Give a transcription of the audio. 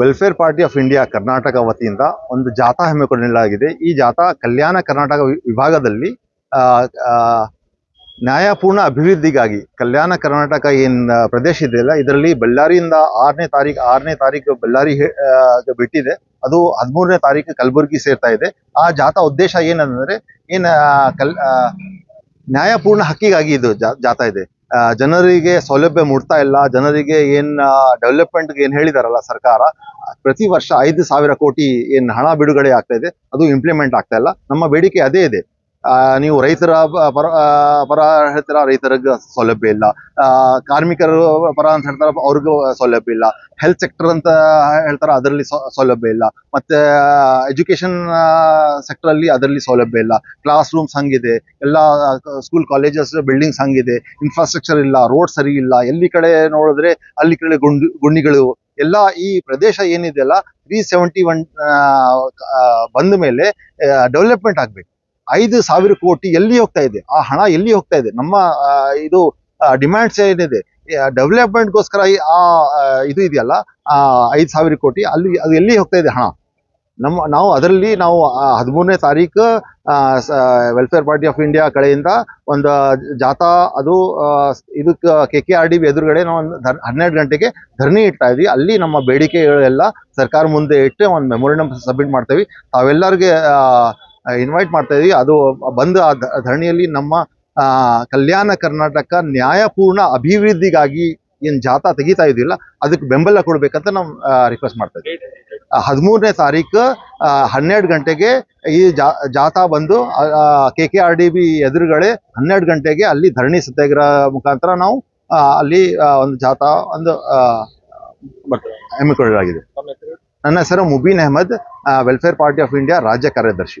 Welfare party of India Karnataka ವತಿಯಿಂದ ಒಂದು ಜಾಥಾ ಹಮ್ಮಿಕೊಳ್ಳಲಾಗಿದೆ ಈ ಜಾಥಾ ಕಲ್ಯಾಣ ಕರ್ನಾಟಕ ವಿಭಾಗದಲ್ಲಿ ನ್ಯಾಯಪೂರ್ಣ ಅಭಿವೃದ್ಧಿಗಾಗಿ ಕಲ್ಯಾಣ ಕರ್ನಾಟಕ ಏನ್ ಪ್ರದೇಶ ಇದೆಯಲ್ಲ, ಇದರಲ್ಲಿ ಬಳ್ಳಾರಿಯಿಂದ ಆರನೇ ತಾರೀಕು ಆರನೇ ತಾರೀಕು ಬಳ್ಳಾರಿ ಬಿಟ್ಟಿದೆ. ಅದು ಹದಿಮೂರನೇ ತಾರೀಕು ಕಲಬುರಗಿ ಸೇರ್ತಾ ಇದೆ. ಆ ಜಾಥಾ ಉದ್ದೇಶ ಏನಂದ್ರೆ, ಏನ್ ಕಲ್ ನ್ಯಾಯಪೂರ್ಣ ಹಕ್ಕಿಗಾಗಿ ಇದು ಜಾಥಾ ಇದೆ. ಜನರಿಗೆ ಸೌಲಭ್ಯ ಮುಟ್ತಾ ಇಲ್ಲ, ಜನರಿಗೆ ಏನ್ ಡೆವಲಪ್ಮೆಂಟ್ ಏನ್ ಹೇಳಿದಾರಲ್ಲ ಸರ್ಕಾರ, ಪ್ರತಿ ವರ್ಷ ಐದು ಸಾವಿರ ಕೋಟಿ ಏನ್ ಹಣ ಬಿಡುಗಡೆ ಆಗ್ತಾ ಇದೆ, ಅದು ಇಂಪ್ಲಿಮೆಂಟ್ ಆಗ್ತಾ ಇಲ್ಲ. ನಮ್ಮ ಬೇಡಿಕೆ ಅದೇ ಇದೆ. ನೀವು ರೈತರ ಪರ ಪರ ಹೇಳ್ತಾರ? ರೈತರಿಗೆ ಸೌಲಭ್ಯ ಇಲ್ಲ. ಕಾರ್ಮಿಕರು ಪರ ಅಂತ ಹೇಳ್ತಾರ, ಅವ್ರಿಗೂ ಸೌಲಭ್ಯ ಇಲ್ಲ. ಹೆಲ್ತ್ ಸೆಕ್ಟರ್ ಅಂತ ಹೇಳ್ತಾರ, ಅದರಲ್ಲಿ ಸೌಲಭ್ಯ ಇಲ್ಲ. ಮತ್ತೆ ಎಜುಕೇಶನ್ ಸೆಕ್ಟರ್ ಅಲ್ಲಿ ಅದರಲ್ಲಿ ಸೌಲಭ್ಯ ಇಲ್ಲ. ಕ್ಲಾಸ್ ರೂಮ್ಸ್ ಹಂಗಿದೆ, ಎಲ್ಲ ಸ್ಕೂಲ್ ಕಾಲೇಜಸ್ ಬಿಲ್ಡಿಂಗ್ಸ್ ಹಂಗಿದೆ ಇನ್ಫ್ರಾಸ್ಟ್ರಕ್ಚರ್ ಇಲ್ಲ ರೋಡ್ ಸರಿ ಇಲ್ಲ. ಎಲ್ಲಿ ಕಡೆ ನೋಡಿದ್ರೆ, ಅಲ್ಲಿ ಕಡೆ ಗುಂಡಿ, ಗುಂಡಿಗಳು, ಎಲ್ಲ ಈ ಪ್ರದೇಶ ಏನಿದೆಯಲ್ಲ ತ್ರೀ ಸೆವೆಂಟಿ ಒನ್ ಬಂದ ಮೇಲೆ ಡೆವಲಪ್ಮೆಂಟ್ ಆಗ್ಬೇಕು. ಐದು ಸಾವಿರ ಕೋಟಿ ಎಲ್ಲಿ ಹೋಗ್ತಾ ಇದೆ? ಆ ಹಣ ಎಲ್ಲಿ ಹೋಗ್ತಾ ಇದೆ? ನಮ್ಮ ಇದು ಡಿಮ್ಯಾಂಡ್ಸ್ ಏನಿದೆ? ಡೆವಲಪ್ಮೆಂಟ್ಗೋಸ್ಕರ ಆ ಆ, ಇದು ಇದೆಯಲ್ಲ ಆ ಐದು ಸಾವಿರ ಕೋಟಿ ಅಲ್ಲಿ ಅದು ಎಲ್ಲಿ ಹೋಗ್ತಾ ಇದೆ ಹಣ? ನಮ್ಮ ನಾವು ಅದರಲ್ಲಿ ನಾವು ಹದಿಮೂರನೇ ತಾರೀಕು ವೆಲ್ಫೇರ್ ಪಾರ್ಟಿ ಆಫ್ ಇಂಡಿಯಾ ಕಡೆಯಿಂದ ಒಂದು ಜಾಥಾ ಅದು ಇದಕ್ಕೆ K K R D B ಎದುರುಗಡೆ ನಾವು ಒಂದು ಹನ್ನೆರಡು ಗಂಟೆಗೆ ಧರಣಿ ಇಟ್ಟಾ ಇದ್ವಿ. ಅಲ್ಲಿ ನಮ್ಮ ಬೇಡಿಕೆಗಳೆಲ್ಲ ಸರ್ಕಾರ ಮುಂದೆ ಇಟ್ಟು ಒಂದು ಮೆಮೊರಿಯಂ ಸಬ್ಮಿಟ್ ಮಾಡ್ತೇವೆ. ತಾವೆಲ್ಲರಿಗೆ ಇನ್ವೈಟ್ ಮಾಡ್ತಾ ಇದೀವಿ. ಅದು ಬಂದು ಆ ಧರಣಿಯಲ್ಲಿ ನಮ್ಮ ಕಲ್ಯಾಣ ಕರ್ನಾಟಕ ನ್ಯಾಯಪೂರ್ಣ ಅಭಿವೃದ್ಧಿಗಾಗಿ ಏನ್ ಜಾಥಾ ತೆಗಿತಾ ಇದಿಲ್ಲ ಅದಕ್ಕೆ ಬೆಂಬಲ ಕೊಡ್ಬೇಕಂತ ನಾವು ರಿಕ್ವೆಸ್ಟ್ ಮಾಡ್ತಾ ಇದ್ದೀವಿ. ಹದಿಮೂರನೇ ತಾರೀಕು ಹನ್ನೆರಡು ಗಂಟೆಗೆ ಈ ಜಾ ಜಾಥಾ ಬಂದು K K R D B ಎದುರುಗಡೆ ಹನ್ನೆರಡು ಗಂಟೆಗೆ ಅಲ್ಲಿ ಧರಣಿ ಸತ್ಯಾಗ್ರಹ ಮುಖಾಂತರ ನಾವು ಅಲ್ಲಿ ಒಂದು ಜಾಥಾ ಒಂದು ಹಮ್ಮಿಕೊಳ್ಳಲಾಗಿದೆ ನನ್ನ ಹೆಸರು Mubeen Ahmad welfare party of India ರಾಜ್ಯ ಕಾರ್ಯದರ್ಶಿ.